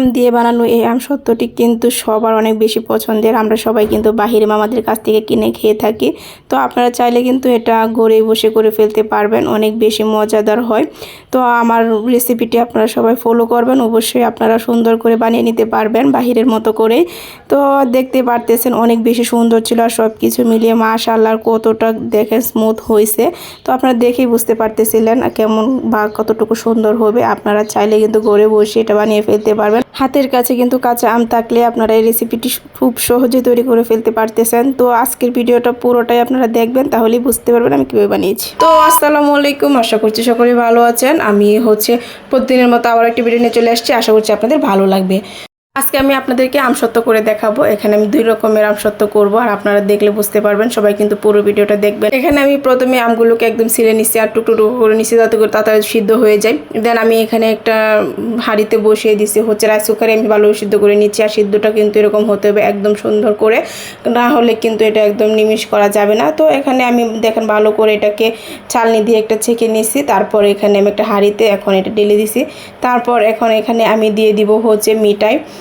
আম দিয়ে বানানো এই আম সত্যটি কিন্তু সবার অনেক বেশি পছন্দের। আমরা সবাই কিন্তু বাহিরে মামাদের কাছ থেকে কিনে খেয়ে থাকি। তো আপনারা চাইলে কিন্তু এটা ঘরে বসে করে ফেলতে পারবেন, অনেক বেশি মজাদার হয়। তো আমার রেসিপিটি আপনারা সবাই ফলো করবেন, অবশ্যই আপনারা সুন্দর করে বানিয়ে নিতে পারবেন বাহিরের মতো করেই তো দেখতে পারতেছেন অনেক বেশি সুন্দর ছিল আর সব কিছু মিলিয়ে মাশাল্লাহ কতটা দেখে স্মুথ হয়েছে। তো আপনারা দেখেই বুঝতে পারতেছিলেন কেমন বা কতটুকু সুন্দর হবে। আপনারা চাইলে কিন্তু ঘরে বসে এটা বানিয়ে ফেলতে পারবেন। হাতের কাছে কিন্তু কাঁচা আম থাকলে আপনারা এই রেসিপিটি খুব সহজে তৈরি করে ফেলতে পারতেছেন। তো আজকের ভিডিওটা পুরোটাই আপনারা দেখবেন তাহলেই বুঝতে পারবেন আমি কীভাবে বানিয়েছি। তো আসসালামু আলাইকুম, আশা করছি সকলেই ভালো আছেন। আমি হচ্ছে প্রতিদিনের মতো আবার একটি ভিডিও নিয়ে চলে আসছি। আশা করছি আপনাদের ভালো লাগবে। আজকে আমি আপনাদেরকে আমসত্ব করে দেখাবো। এখানে আমি দুই রকমের আমসত্ব করব, আর আপনারা দেখলে বুঝতে পারবেন, সবাই কিন্তু পুরো ভিডিওটা দেখবেন। এখানে আমি প্রথমে আমগুলোকে একদম ছিলে নিচ্ছি আর টুকটু টুকু করে নিচ্ছি যাতে করে তাড়াতাড়ি সিদ্ধ হয়ে যায়। দেন আমি এখানে একটা হাঁড়িতে বসিয়ে দিচ্ছি, হচ্ছে রাইস কুকারে আমি ভালো সিদ্ধ করে নিচ্ছি, আর সিদ্ধটা কিন্তু এরকম হতে হবে একদম সুন্দর করে। না হলে কিন্তু এটা একদম নিমিশ করা যাবে না। তো এখানে আমি দেখেন ভালো করে এটাকে চালনি দিয়ে একটা ছেঁকে নিচ্ছি, তারপর এখানে আমি একটা হাঁড়িতে এখন এটা ঢেলে দিছি তারপর এখন এখানে আমি দিয়ে দিব হচ্ছে মিঠাই।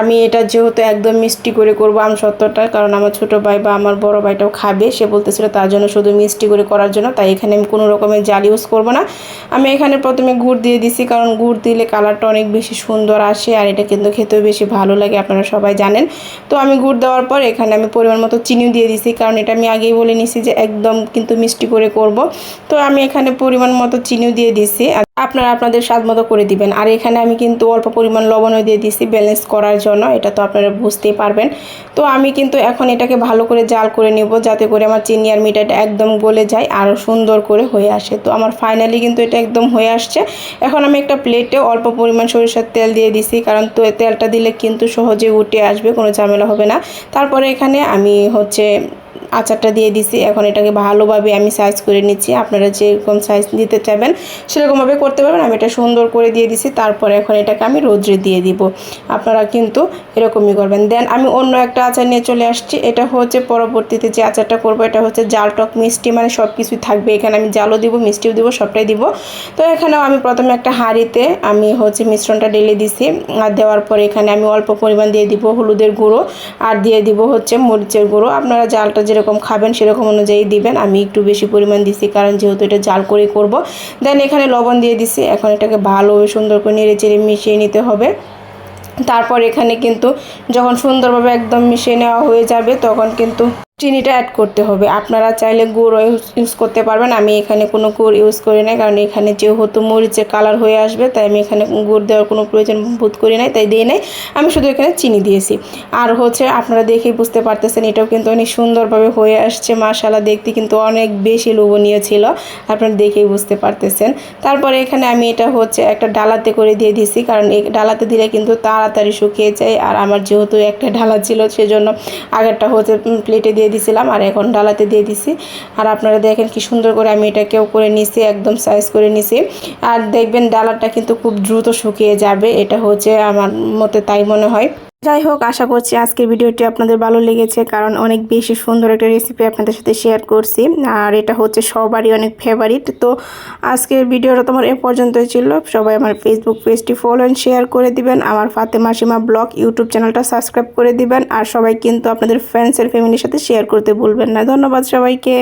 আমি এটা যেহেতু একদম মিষ্টি করে করব আম সত্তরটা কারণ আমার ছোট ভাই বা আমার বড় ভাইটাও খাবে, সে বলতেছিল তার জন্য শুধু মিষ্টি করে করার জন্য, তাই এখানে আমি কোনো রকমের জাল ইউজ করব না। আমি এখানে প্রথমে গুড় দিয়ে দিছি, কারণ গুড় দিলে কালারটা অনেক বেশি সুন্দর আসে আর এটা কিন্তু খেতেও বেশি ভালো লাগে, আপনারা সবাই জানেন। তো আমি গুড় দেওয়ার পর এখানে আমি পরিমাণ মতো চিনিও দিয়ে দিছি, কারণ এটা আমি আগেই বলে নিছি যে একদম কিন্তু মিষ্টি করে করব। তো আমি এখানে পরিমাণ মতো চিনিও দিয়ে দিছি আপনারা আপনাদের স্বাদ মতো করে দিবেন। আর এখানে আমি কিন্তু অল্প পরিমাণ লবণও দিয়ে দিছি ব্যালেন্স করার জন্য। এটা তো আপনারা বুঝতেই পারবেন। তো আমি কিন্তু এখন এটাকে ভালো করে জাল করে নেব, যাতে করে আমার চিনি আর মিঠাইটা একদম গলে যায়, আরও সুন্দর করে হয়ে আসে। তো আমার ফাইনালি কিন্তু এটা একদম হয়ে আসছে। এখন আমি একটা প্লেটে অল্প পরিমাণ সরিষার তেল দিয়ে দিছি, কারণ তো তেলটা দিলে কিন্তু সহজে উঠে আসবে, কোনো ঝামেলা হবে না। তারপরে এখানে আমি হচ্ছে আচারটা দিয়ে দিছি। এখন এটাকে ভালোভাবে আমি সাইজ করে নিচ্ছি। আপনারা যেরকম সাইজ দিতে চাইবেন, সেরকমভাবে করতে পারবেন। আমি এটা সুন্দর করে দিয়ে দিছি। তারপরে এখন এটাকে আমি রোদ্রে দিয়ে দিব। আপনারা কিন্তু এরকমই করবেন। দেন আমি অন্য একটা আচার নিয়ে চলে আসছি। এটা হচ্ছে পরবর্তীতে যে আচারটা করব, এটা হচ্ছে জাল টক মিষ্টি। মানে সব কিছুই থাকবে। এখানে আমি জালও দিব, মিষ্টিও দিব, সবটাই দিব। তো এখানেও আমি প্রথমে একটা হাঁড়িতে আমি হচ্ছে মিশ্রণটা ঢেলে দিছি। আর দেওয়ার পরে এখানে আমি অল্প পরিমাণ দিয়ে দিব হলুদের গুঁড়ো। আর দিয়ে দিব হচ্ছে মরিচের গুঁড়ো। আপনারা জালটা যেরকম খাবেন সেরকম অনুযায়ী দিবেন। আমি একটু বেশি পরিমাণ দিছি কারণ যেহেতু এটা জাল করে করব। দেন এখানে লবণ দিয়ে দিছি। এখন এটাকে ভালো সুন্দর করে নেড়ে চেড়ে মিশিয়ে নিতে হবে। তারপর এখানে কিন্তু যখন সুন্দরভাবে একদম মিশিয়ে নেওয়া হয়ে যাবে তখন কিন্তু চিনিটা অ্যাড করতে হবে। আপনারা চাইলে গুড় ইউজ করতে পারবেন। আমি এখানে কোনো গুড় ইউজ করি না কারণ এখানে যেহেতু মরিচের কালার হয়ে আসবে, তাই আমি এখানে গুড় দেওয়ার কোনো প্রয়োজন বোধ করি নাই, তাই দিয়ে নাই। আমি শুধু এখানে চিনি দিয়েছি। আর হচ্ছে আপনারা দেখেই বুঝতে পারতেছেন, এটাও কিন্তু অনেক সুন্দরভাবে হয়ে আসছে মাশালা দেখতে কিন্তু অনেক বেশি লোভনীয় ছিল, আপনারা দেখেই বুঝতে পারতেছেন। তারপরে এখানে আমি এটা হচ্ছে একটা ডালাতে করে দিয়ে দিছি, কারণ এই ডালাতে দিলে কিন্তু তাড়াতাড়ি শুকিয়ে যায়। আর আমার যেহেতু একটা ডালা ছিল, সেজন্য আগেরটা হচ্ছে প্লেটে দিয়ে দিয়েছিলাম আর এখন ডালাতে দিয়ে দিছি। আর আপনারা দেখেন কি সুন্দর করে আমি এটাকেও করে নিছি, একদম সাইজ করে নিছি। আর দেখবেন ডালাটা কিন্তু খুব দ্রুত শুকিয়ে যাবে। এটা হচ্ছে আমার মতে তাই মনে হয়। যাই হোক, আশা করছি আজকের ভিডিওটি আপনাদের ভালো লেগেছে, কারণ অনেক বেশি সুন্দর একটা রেসিপি আপনাদের সাথে শেয়ার করছি। আর এটা হচ্ছে সবারই অনেক ফেভারিট তো আজকের ভিডিওটা তোমার এ পর্যন্তই ছিল। সবাই আমার ফেসবুক পেজটি ফলো অ্যান্ড শেয়ার করে দিবেন। আমার ফাতেমা সীমা ব্লগ ইউটিউব চ্যানেলটা সাবস্ক্রাইব করে দিবেন। আর সবাই কিন্তু আপনাদের ফ্রেন্ডস ফ্রেন্ডসের ফ্যামিলির সাথে শেয়ার করতে ভুলবেন না। ধন্যবাদ সবাইকে।